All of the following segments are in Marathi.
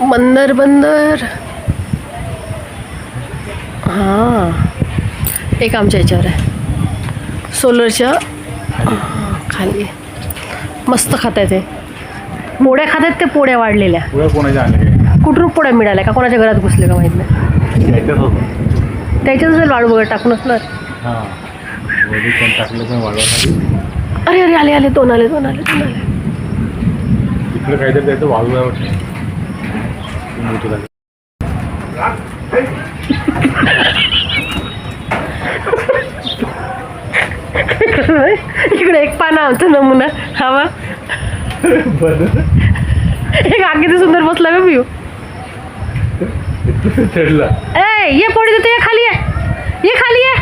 बंदर बंदर. हां. एक आमच्या याच्यावर आहे. सोलरच्या खाली. मस्त खात आहे ते. मोड्या खात आहेत ते पोड्या वाढलेल्या. कुठून पोड्या मिळाल्या? का कोणाच्या घरात घुसले का माहीत नाही? याच्यात होतं. त्याच्याच असेल वाळू वगैरे टाकून असणार? हां. अरे अरे आले आले दोन आले दोन आले दोन आले. इकडे काहीतरी त्याचं वाळू आहे वाटतं ते मोठं झालं इकडे एक पाना आमचा नमुना. हवा बरं. एक आगे सुंदर बसला का पिऊ चढला. ए ये पोडी देते ये खाली ये. ये खाली ये.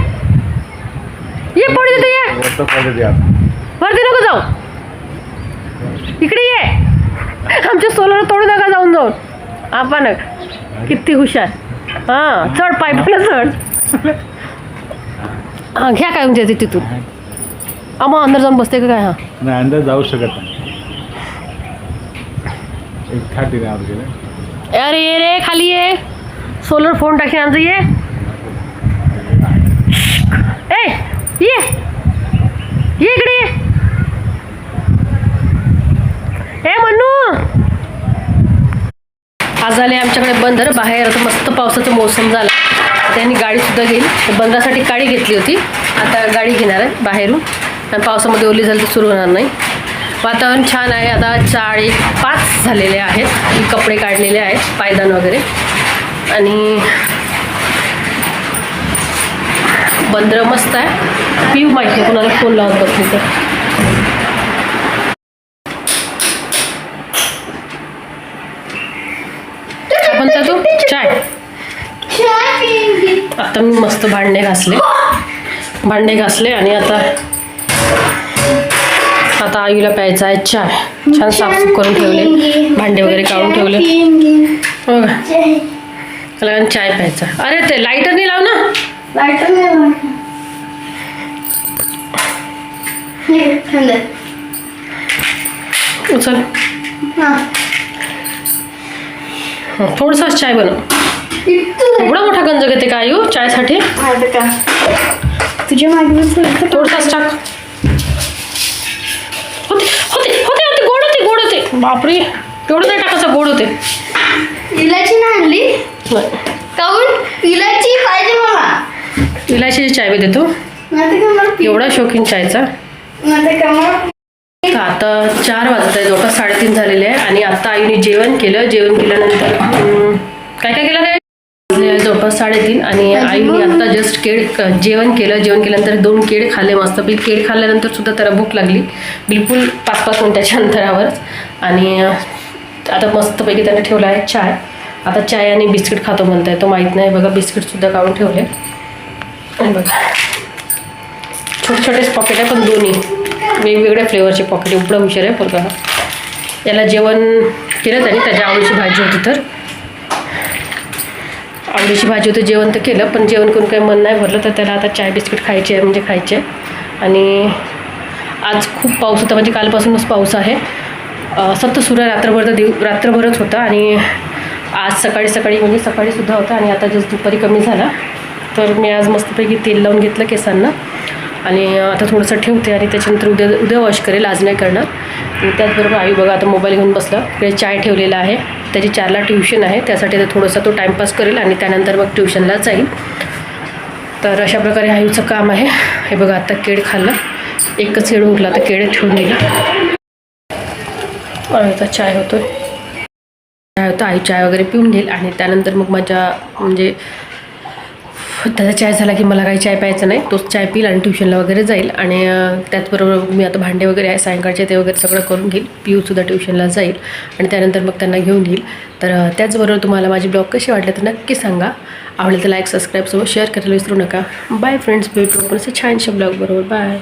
ये पोडी देते ये. वरतं पडलं वरती नको जाऊ. इकडे ये. आमच्या सोलर तोडू नका जाऊन जाऊन आपण किती हुशार. हाँ चढ पाईपला चढ. हाँ घ्या काय म्हणजे तिथून. हा अंदर जाऊन बसते का काय? हाँ. नाही अंदर जाऊ शकत नाही. एक थाटी नाही गेलं. अरे ये रे खाली ये. सोलर फ़ोन टाकी आमचं ये. ए ये. ये इकडे ये. आज आमच्याकडे बंदर बाहेर आता मस्त पावसाचं मोसम झाला. त्यांनी गाडीसुद्धा घेईल बंदरासाठी गाडी घेतली होती. आता गाडी घेणार आहे बाहेरून. आणि पावसामध्ये ओली झाली तर सुरू होणार नाही. वातावरण छान आहे. आता चार एक पाच झालेले आहेत. कपडे काढलेले आहेत पायदान वगैरे. आणि बंदर मस्त आहे. पिऊ माहिती आहे कोणाला फोन लावत बसली तर. आपण तू चाय. आता मी मस्त भांडे घासले. भांडे घासले आणि आता आता आईला प्यायचा आहे चाय. छान साफसूफ करून ठेवले. भांडे वगैरे काढून ठेवले. हो? त्याला आणि चाय प्यायचा अरे ते लाईटरनी लाव ना. उचल. हं, थोडंसाच चाय बनव. एवढा मोठा गंज घेते का आयु चायसाठी? तुझ्या मागे थोडसाच टाक. होते होते होते होते गोड होते गोड होते. बापरे एवढं नाही टाकायचं गोड होते. इलायची नाही आणली? काऊन इलायची पाहिजे मला. इलायचीची चाय बी देतो. एवढा शौकीन चायचा. का आता चार वाजत आहे जवळपास साडेतीन झालेले आहे. आणि आता आईने जेवण केलं. जेवण केल्यानंतर काय काय केलं काय? आहे जवळपास साडेतीन. आणि आईने आता जस्ट केळ जेवण केलं. जेवण केल्यानंतर दोन केळ खाल्ले मस्त पण केळ खाल्ल्यानंतर सुद्धा त्याला भूक लागली. बिलकुल पाच पाच मिनिटाच्या अंतरावरच आणि आता मस्तपैकी त्याने ठेवला आहे चाय. आता चाय आणि बिस्किट खातो म्हणताय. तो माहीत नाही. बघा बिस्किटसुद्धा काढून ठेवले. आणि बघा. छोटे छोटेच पॉकेट आहे पण दोन्ही. वेगवेगळ्या फ्लेवरचे पॉकेट एवढं हुशार आहे पोरगा. याला जेवण केलं त्याने त्याच्या आवडीची भाजी होती तर. आवडीची भाजी होती जेवण तर केलं पण जेवण करून काही मन नाही भरलं तर त्याला आता चाय बिस्किट खायचे आहे म्हणजे खायचे आहे. आणि आज खूप पाऊस होता म्हणजे कालपासूनच पाऊस आहे. अं, सतत रात्रभर तर दिव रात्रभरच होता आणि आज सकाळी सकाळी म्हणजे सकाळीसुद्धा होता आणि आता जस्ट दुपारी कमी झाला. तर मी आज मस्तपैकी तेल लावून घेतलं केसांना. आणि आता थोडंसं ठेवते आणि त्याच्यानंतर उद्या उद्या वॉश करेल आज नाही करणार. आणि त्याचबरोबर आई बघा आता मोबाईल घेऊन बसला. इकडे चाय ठेवलेला आहे. त्याची चारला ट्युशन आहे. त्यासाठी ते थोडंसं तो टाईमपास करेल आणि त्यानंतर मग ट्युशनला जाईल. तर अशा प्रकारे आईचं काम आहे. हे बघा आता केळ खाल्लं. एकच केळ उरला तर केळ ठेवून दिला. आणि आता चाय होतो चाय होतं आई चाय वगैरे पिऊन घेईल आणि त्यानंतर मग माझ्या म्हणजे त्याचा चाय झाला की मला काही चाय प्यायचं नाही तोच चाय पिईल आणि ट्युशनला वगैरे जाईल. आणि त्याचबरोबर मी आता भांडे वगैरे आहे सायंकाळचे ते वगैरे सगळं करून घेईल पिऊसुद्धा ट्युशनला जाईल. आणि त्यानंतर मग त्यांना घेऊन येईल तर त्याचबरोबर तुम्हाला माझी ब्लॉग कशी वाटले तर नक्की सांगा. आवडेल तर लाईक सबस्क्राईबसोबत शेअर करायला विसरू नका. बाय फ्रेंड्स भेटू पण असं छानशा ब्लॉग बरोबर बाय